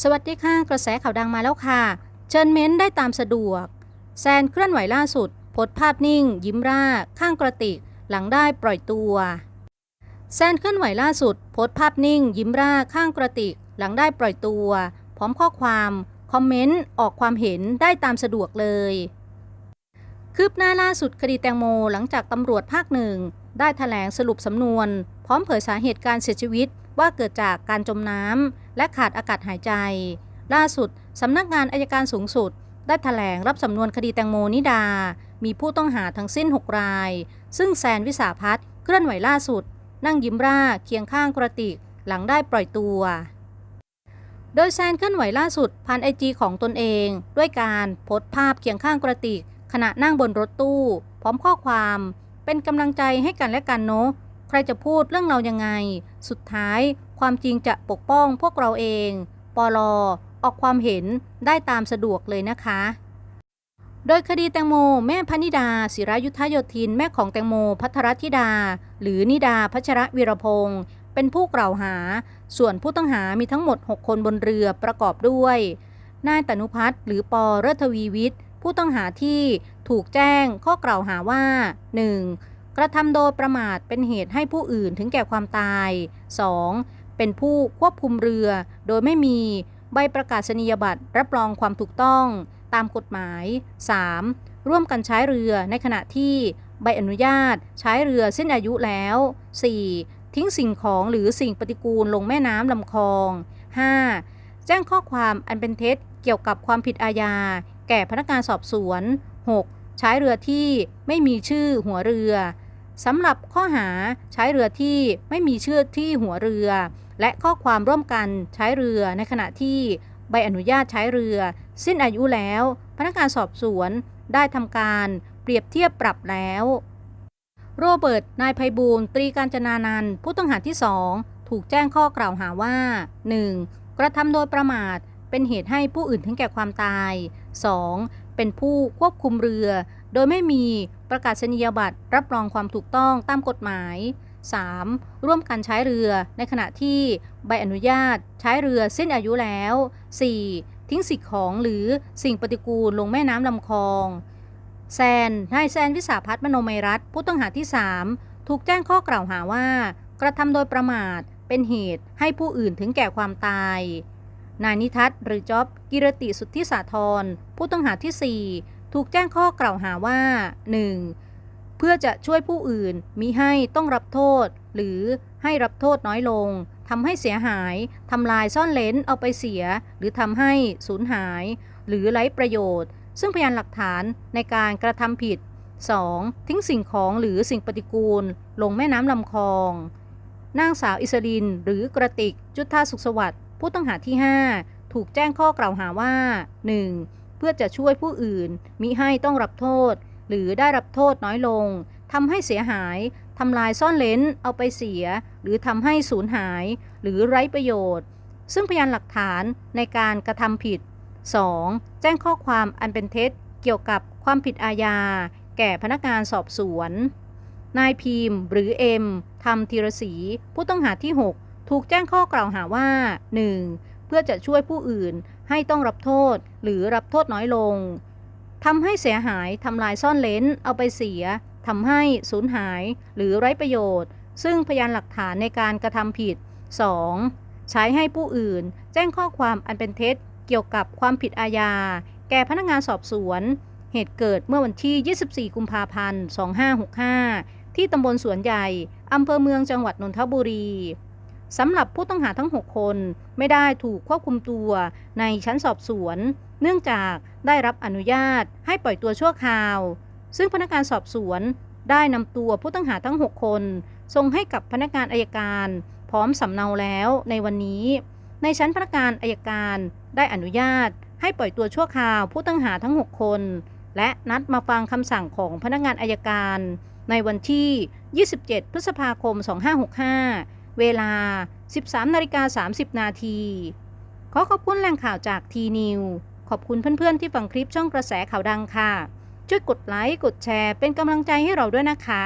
สวัสดีค่ะ กระแสข่าวดังมาแล้วค่ะ เชิญเม้นได้ตามสะดวก แซนเคลื่อนไหวล่าสุดโพสภาพนิ่ง ยิ้มร่า ข้างกระติก หลังได้ปล่อยตัว แซนเคลื่อนไหวล่าสุดโพสภาพนิ่ง ยิ้มร่า ข้างกระติก หลังได้ปล่อยตัว พร้อมข้อความ คอมเมนต์ ออกความเห็นได้ตามสะดวกเลย คืบหน้าล่าสุดคดีแตงโมหลังจากตำรวจภาคหนึ่งได้แถลงสรุปสำนวน พร้อมเผยสาเหตุการเสียชีวิตว่าเกิดจากการจมน้ำ และขาดอากาศหายใจ ล่าสุดสำนักงานอายการสูงสุด ได้แถลงรับสำนวนคดีแตงโมนิดา มีผู้ต้องหาทั้งสิ้น 6 ราย ซึ่งแซนวิสาพัฒน์เคลื่อนไหวล่าสุด นั่งยิ้มร่าเคียงข้างกระติก หลังได้ปล่อยตัว โดยแซนเคลื่อนไหวล่าสุดผ่านไอจีของตนเอง ด้วยการโพสต์ภาพเคียงข้างกระติก ขณะนั่งบนรถตู้ พร้อมข้อความ เป็นกำลังใจให้กันและกันเนาะ ครจะพูดเรื่องเรายังไง สุดท้ายความจริงจะปกป้องพวกเราเอง ปลอออกความเห็นได้ตามสะดวกเลยนะคะ โดยคดีแตงโม แม่พนิดา ศิรายุทธโยธิน แม่ของแตงโม พัทรธิดา หรือนิดาพัชระวีรพงศ์เป็นผู้กล่าวหา ส่วนผู้ต้องหามีทั้งหมด 6 คนบนเรือประกอบด้วย นายตนุพัฒน์หรือปอเลิศทวีวิทย์ ผู้ต้องหาที่ถูกแจ้งข้อกล่าวหาว่า 1. กระทำโดยประมาทเป็นเหตุให้ผู้อื่นถึงแก่ความตาย 2. เป็นผู้ควบคุมเรือ โดยไม่มีใบประกาศนียบัตรรับรองความถูกต้องตามกฎหมาย 3. ร่วมกันใช้เรือในขณะที่ใบอนุญาตใช้เรือสิ้นอายุแล้ว 4. ทิ้งสิ่งของหรือสิ่งปฏิกูลลงแม่น้ำลำคลอง 5. แจ้งข้อความอันเป็นเท็จเกี่ยวกับความผิดอาญา แก่พนักงานสอบสวน 6. ใช้เรือที่ไม่มีชื่อหัวเรือ สำหรับข้อหาใช้เรือที่ไม่มีเชื่อที่หัวเรือ และข้อความร่วมกันใช้เรือในขณะที่ใบอนุญาตใช้เรือ สิ้นอายุแล้ว พนักงานสอบสวนได้ทำการเปรียบเทียบปรับแล้ว โรเบิร์ต นายไพบูลตรีการจนานันท์ผู้ต้องหาที่สองถูกแจ้งข้อกล่าวหาว่า 1. กระทำโดยประมาทเป็นเหตุให้ผู้อื่นถึงแก่ความตาย 2. เป็นผู้ควบคุมเรือ โดยไม่มีประกาศนียบัตรรับรองความถูกต้องตามกฎหมาย 3. ร่วมกันใช้เรือในขณะที่ใบอนุญาตใช้เรือสิ้นอายุแล้ว 4. ทิ้งสิ่งของหรือสิ่งปฏิกูลลงแม่น้ำลำคลองแซนนายแซนวิสาพัฒน์มโนเมรัตน์ผู้ต้องหาที่ 3 ถูกแจ้งข้อกล่าวหาว่า กระทำโดยประมาทเป็นเหตุให้ผู้อื่นถึงแก่ความตาย นายนิทัศน์หรือจ๊อบกิรติสุทธิสาธรผู้ต้องหาที่ 4 ถูกแจ้งข้อกล่าวหาว่า 1. เพื่อจะช่วยผู้อื่นมิให้ต้องรับโทษ หรือให้รับโทษน้อยลงทำให้เสียหาย ทำลายซ่อนเลนเอาไปเสีย หรือทำให้สูญหาย หรือไร้ประโยชน์ ซึ่งพยานหลักฐานในการกระทำผิด 2. ทิ้งสิ่งของหรือสิ่งปฏิกูล ลงแม่น้ำลำคลอง นางสาวอิสริน หรือกระติก จุธาสุขสวัสดิ์ผู้ต้องหาที่ 5 ถูกแจ้งข้อกล่าวหาว่า 1. เพื่อจะช่วยผู้อื่นมิให้ต้องรับโทษ หรือได้รับโทษน้อยลงทำให้เสียหายทำลายซ่อนเลนเอาไปเสีย หรือทำให้สูญหาย หรือไร้ประโยชน์ ซึ่งพยานหลักฐานในการกระทำผิด 2. แจ้งข้อความอันเป็นเท็จเกี่ยวกับความผิดอาญา แก่พนักงานสอบสวน นายพีมหรือเอ็มทำธีรศรีผู้ต้องหาที่ 6 ถูกแจ้งข้อกล่าวหาว่า 1. เพื่อจะช่วยผู้อื่นให้ต้องรับโทษหรือรับโทษน้อยลงทำให้เสียหายทำลายซ่อนเลนเอาไปเสียทำให้สูญหายหรือไร้ประโยชน์ ซึ่งพยานหลักฐานในการกระทำผิด 2. ใช้ให้ผู้อื่นแจ้งข้อความอันเป็นเท็จเกี่ยวกับความผิดอาญา แก่พนักงานสอบสวน เหตุเกิดเมื่อวันที่ 24 กุมภาพันธ์ 2565 ที่ตำบลสวนใหญ่อำเภอเมืองจังหวัดนนทบุรี สำหรับผู้ต้องหาทั้ง 6 คนไม่ได้ถูกควบคุมตัวในชั้นสอบสวน เนื่องจากได้รับอนุญาตให้ปล่อยตัวชั่วคราว ซึ่งพนักงานสอบสวนได้นำตัวผู้ต้องหาทั้ง 6 คนส่งให้กับพนักงานอายการ พร้อมสำเนาแล้วในวันนี้ ในชั้นพนักงานอายการได้อนุญาตให้ปล่อยตัวชั่วคราวผู้ต้องหาทั้ง 6 คน และนัดมาฟังคำสั่งของพนักงานอายการ ในวันที่ 27 พฤษภาคม 2565 เวลา 13นาฬิกา30 นาที ขอขอบคุณแหล่งข่าวจากทีนิว ขอบคุณเพื่อนๆที่ฟังคลิปช่องกระแสข่าวดังค่ะ ช่วยกดไลค์ กดแชร์เป็นกำลังใจให้เราด้วยนะคะ